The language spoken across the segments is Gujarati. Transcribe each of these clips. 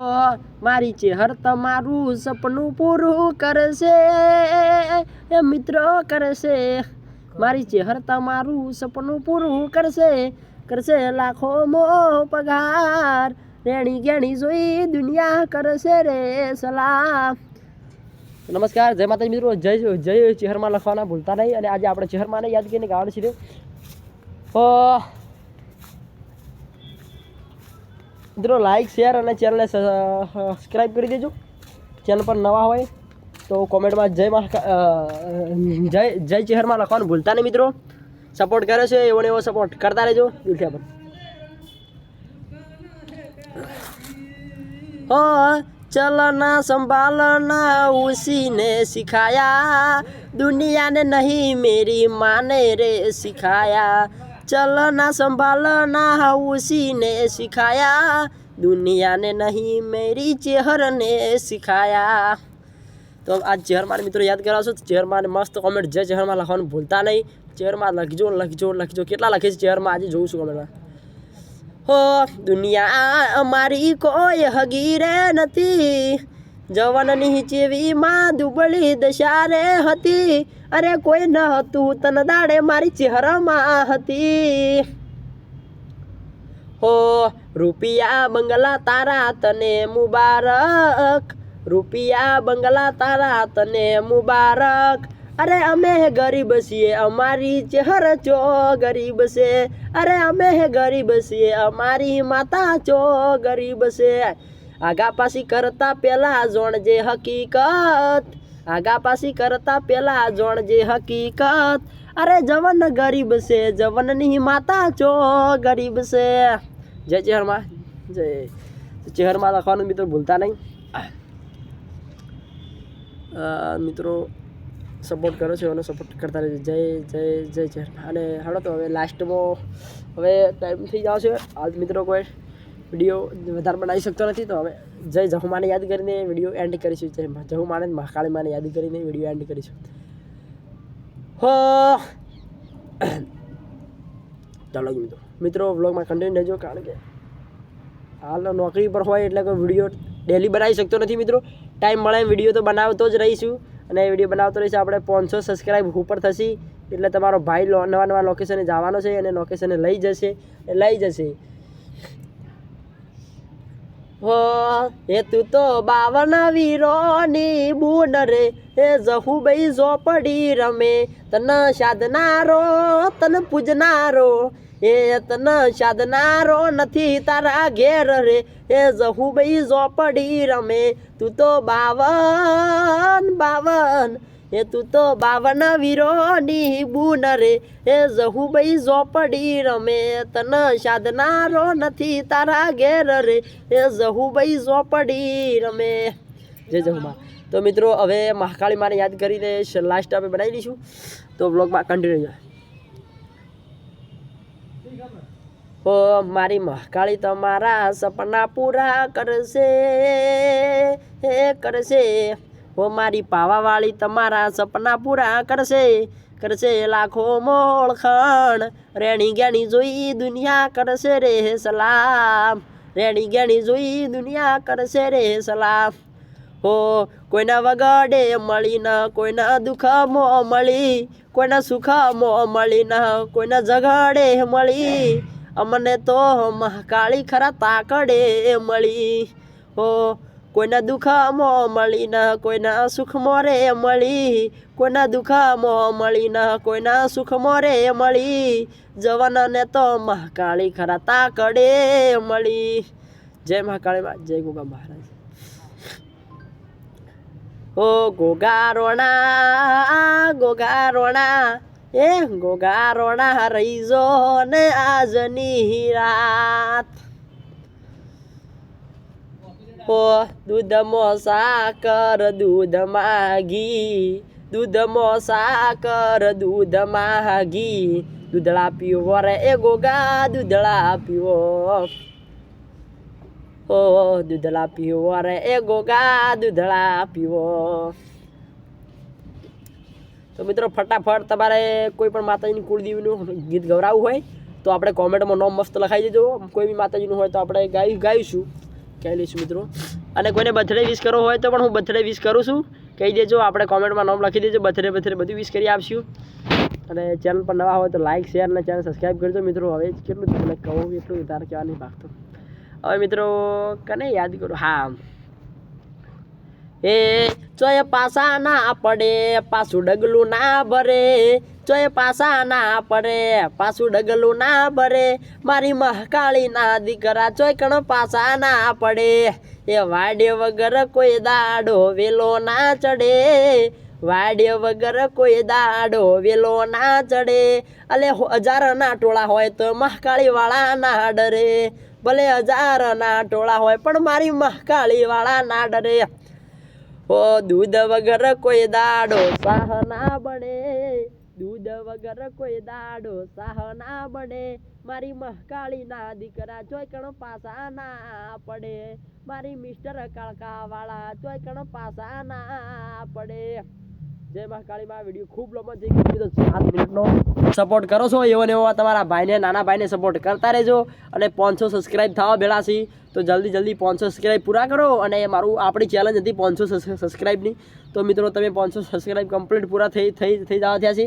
મારી ચેહર તમારું સપનું પૂરું કરશે. મિત્રો કરશે. મારી ચેહર તમારું સપનું પૂરું કરશે. કરશે લાખો મો પગાર. રેણી ગેણી જોઈ દુનિયા કરશે રે સલામ નમસ્કાર, જય માતાજી મિત્રો. જય જય ચેહરમાં લખવાના ભૂલતા નહીં. અને આજે આપણે ચેહરમાંને યાદ કરીને ગાવાનું છે. તો મિત્રો લાઇક શેર અને ચેનલને સબસ્ક્રાઈબ કરી દેજો. ચેનલ પર નવા હોય તો કોમેન્ટમાં જય જય જય ચહેરમાં લખવાનું ભૂલતા નહીં મિત્રો. સપોર્ટ કરે છે, એવો ને એવો સપોર્ટ કરતા રહેજો. દિલથી પણ હા, ચલના સંભાલના ઉસીને સિખાયા દુનિયાને નહીં, મેરી માને રે શીખાયા. ચલના સંભાલના હાઉસીને શીખાયા. દુનિયાને નહીં, મેરી ચેહરને શીખાયા. તો આ ચહેરમાં મિત્રો યાદ કરાવશો ચહેરમાં મસ્ત કોમેન્ટ જે ચહેરમાં લખવાનું ભૂલતા નહીં. ચહેરમાં લખજો લખજો લખજો. કેટલા લખે છે ચહેરમાં આજે જોઉં છું કોમેન્ટમાં હો, દુનિયા અમારી કોઈ હગીરે નથી. જવાનની ચેવી માં દુબળી દશા હતી. અરે કોઈ ન હતું, તન દાડે મારી ચહેરામાં હતી. હો, રૂપિયા બંગલા તારા તને મુબારક. રૂપિયા બંગલા તારા તને મુબારક. અરે અમે હે ગરીબ છીએ, અમારી ચહેર ચો ગરીબ છે. અરે અમે હે ગરીબ છીએ, અમારી માતા ચો ગરીબ છે. આગા પાછી કરતા પેલા જોણજે હકીકત. આગા પાછી કરતા પેલા જોણજે હકીકત. અરે જવન ગરીબ છે, જવનની માતા ચો ગરીબ છે. જય ચેહરમાં જય. ચેહરમાં લખવાનું મિત્રો ભૂલતા નહીં. મિત્રો સપોર્ટ કરો છો એનો સપોર્ટ કરતા રહેજો. જય જય જય ચહેરમાં. અને હાલો તો હવે લાસ્ટમાં હવે ટાઈમ થઈ જાવ છે. આજ મિત્રો કોઈ વીડિયો વધારે બનાવી શકતો નથી, તો હવે જય જહુમાને યાદ કરીને વીડિયો એન્ડ કરીશું. જય જહુમાને મહાકાળી માને યાદ કરીને વીડિયો એન્ડ કરીશું. હો! ચાલો મિત્રો. મિત્રો વ્લોગમાં કન્ટિન્યુ રહેજો, કારણ કે હાલ નોકરી પર હોય એટલે કોઈ વીડિયો ડેલી બનાવી શકતો નથી મિત્રો. ટાઈમ મળે વીડિયો તો બનાવતો જ રહીશું. અને એ વીડિયો બનાવતો રહીશું, આપણે પાંચસો સબસ્ક્રાઈબ ઉપર થશે. એટલે તમારો ભાઈ નવા નવા લોકેશને જવાનો છે અને લોકેશને લઈ જશે. લઈ જશે. હો, એ તું તો બાવન વીરોની બુન રે. એ જહુભાઈ ઝોપડી રમે, તન સાધનારો, તન પૂજનારો. એ તન સાધનારો નથી તારા ઘેર રે. એ જહુભાઈ ઝોપડી રમે, તું તો બાવન બાવન. એ તું તો બાવન વીરોની બુન રે. એ જહુભાઈ ઝોપડી રમે, તન સાધનારો નથી તારા ઘેર રે. એ જહુભાઈ ઝોપડી રમે. જય જહુમા. તો મિત્રો, હવે મહાકાળી મારે યાદ કરીને લાસ્ટ આપણે બનાવી દઈશું. તો બ્લોગમાં કન્ટિન્યુ ઓ મારી મહાકાળી તમારા સપના પૂરા કરશે. કરશે. ઓ મારી પાવાવાળી તમારા સપના પૂરા કરશે કરશે લાખો મોળખણ રેણી ગેણી જોઈ દુનિયા કરશે રે સલામ. રેણી ગેણી જોઈ દુનિયા કરશે રે સલામ. હો, કોઈના વગડે મળી ન, કોઈના મો મળી, કોઈના મો મળી ન, કોઈના ઝઘડે મળી. અમને તો મહાકાળી ખરા તાકડે મળી. હો કોઈના દુઃખમાં મળી ના, કોઈના સુખમાં રે મળી. કોઈના દુઃખમાં મળી ના, કોઈના સુખમાં રે મળી. જવાનાને તો મહાકાળી ખરા તાકડે મળી. જય મહાકાળી જય ગોગા મહારાજ. ઓ ગોગારોણા ગોગારોણા એ ગોગારોણા રહીજો ને આજની રાત. ઓ દૂધમાં સાકર દૂધમાં ઘી દૂધમાં સાકર દૂધમાં ઘી દૂધળા પીવો રે એ ગોગા, દૂધળા પીવો. ઓ, દૂધળા પીવો રે એ ગોગા, દૂધળા પીવો. તો મિત્રો ફટાફટ તમારે કોઈ પણ માતાજીની કુળદેવીનું ગીત ગવડાવવું હોય, તો આપણે કોમેન્ટમાં નામ મસ્ત લખાઈ દેજો. કોઈ બી માતાજીનું હોય તો આપણે ગાઈ ગાઈશું કહી લઈશું મિત્રો. અને કોઈને બર્થડે વિશ કરવો હોય તો પણ હું બર્થડે વિશ કરું છું. કહી દેજો, આપણે કોમેન્ટમાં નામ લખી દેજો બર્થડે બર્થડે બધું વિશ કરી આપશું. અને ચેનલ પર નવા હોય તો લાઇક શેર અને ચેનલ સબસ્ક્રાઈબ કરજો મિત્રો. હવે કેટલું તમને કહું એટલું તારે કહેવા નહીં ભાગતો હવે મિત્રો, કને યાદ કરું? હા. એ ચોય પાસા ના પડે, પાછું ડગલું ના ભરે. ચોય પાસા ના પડે, પાછું ડગલું ના ભરે. મારી મહકાળી ના દીકરા ચોય કણ પાસા ના પડે. એ વાડે વગર કોઈ દાડો વેલો ના ચડે. વાડે વગર કોઈ દાડો વેલો ના ચડે. અલે હજાર ના ટોળા હોય તો મહકાળી વાળા ના ડરે. ભલે હજાર ના ટોળા હોય પણ મારી મહકાળી વાળા ના ડરે. ઓ દૂધ વગર કોઈ દાડો સાહ ના બને વગર કોઈ દાડો સાહ ના બને. મારી મહકાળી ના દીકરા ચોય કણ પાસા ના પડે. મારી મિસ્ટર કાળકા વાળા ચોય કણ પાસા ના પડે. જય મહાકાળી માં, વીડિયો ખૂબ લંબો થઈ ગયો. તો સાત મિનિટનો સપોર્ટ કરો છો એવો ને એવો તમારા ભાઈને, નાના ભાઈને સપોર્ટ કરતા રહેજો અને પાંચસો સબસ્ક્રાઈબ થવા બેલાસી તો જલ્દી જલ્દી પાંચસો સબસ્ક્રાઈબ પૂરા કરો અને મારું આપણી ચેલેન્જ હતી પાંચસો સબસ્ક્રાઈબની તો મિત્રો, તમે પાંચસો સબસ્ક્રાઈબ કમ્પ્લીટ પૂરા થઈ થઈ થઈ જવા થયા છે.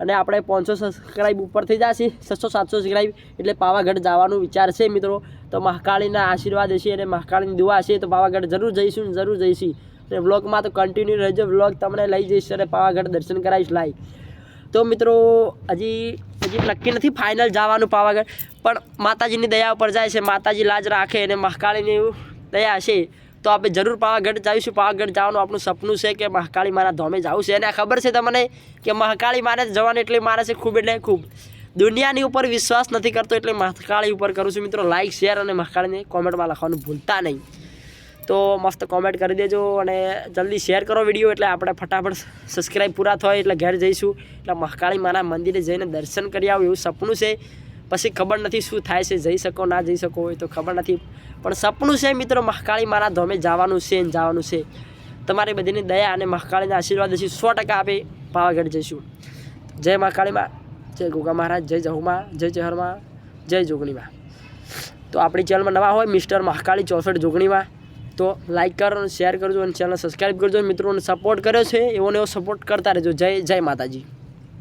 અને આપણે પાંચસો સબસ્ક્રાઈબ ઉપર થઈ જશે. છસો સાતસો સબસ્ક્રાઈબ એટલે પાવાગઢ જવાનું વિચાર છે મિત્રો. તો મહાકાળીના આશીર્વાદ હશે અને મહાકાળીની દુઆ હશે. તો પાવાગઢ જરૂર જઈશું જરૂર જઈશું. અને વ્લોગમાં તો કન્ટિન્યુ રહેજો. વ્લોગ તમને લઈ જઈશ અને પાવાગઢ દર્શન કરાવીશ લાઈ તો મિત્રો, હજી હજી નક્કી નથી ફાઇનલ જવાનું પાવાગઢ. પણ માતાજીની દયા ઉપર જાય છે. માતાજી લાજ રાખે અને મહાકાળીની દયા હશે. તો આપણે જરૂર પાવાગઢ જઈશું. પાવાગઢ જવાનું આપણું સપનું છે કે મહાકાળી મારા ધોમે જવું છે. અને ખબર છે તમને કે મહાકાળી મારે જવાનું એટલે મારે છે ખૂબ એટલે ખૂબ. દુનિયાની ઉપર વિશ્વાસ નથી કરતો એટલે મહાકાળી ઉપર કરું છું. મિત્રો લાઇક શેર અને મહાકાળીને કોમેન્ટમાં લખવાનું ભૂલતા નહીં. તો મસ્ત કોમેન્ટ કરી દેજો અને જલ્દી શેર કરો વીડિયો એટલે આપણે ફટાફટ સબસ્ક્રાઈબ પૂરા થાય એટલે ઘેર જઈશું. એટલે મહાકાળી મારા મંદિરે જઈને દર્શન કરી આવું એવું સપનું છે. પછી ખબર નથી શું થાય છે, જઈ શકો, ના જઈ શકો હોય તો ખબર નથી. પણ સપનું છે મિત્રો, મહાકાળી મારા ધોમે જવાનું છે ને જવાનું છે. તમારી બધીની દયા અને મહાકાળીના આશીર્વાદ હશે સો ટકા આપે. પાવાગઢ જઈશું. જય મહાકાળીમાં જય ગોગા મહારાજ, જય જહુમાં જય ચહરમાં જય જોગણીમાં તો આપણી ચેનલમાં નવા હોય મિસ્ટર મહાકાળી ચોસઠ જોગણીમાં તો લાઈક કરો અને શેર કરજો અને ચેનલ સબસ્ક્રાઈબ કરજો. મિત્રોને સપોર્ટ કર્યો છે, એવો ને એવો સપોર્ટ કરતા રહેજો. જય જય માતાજી.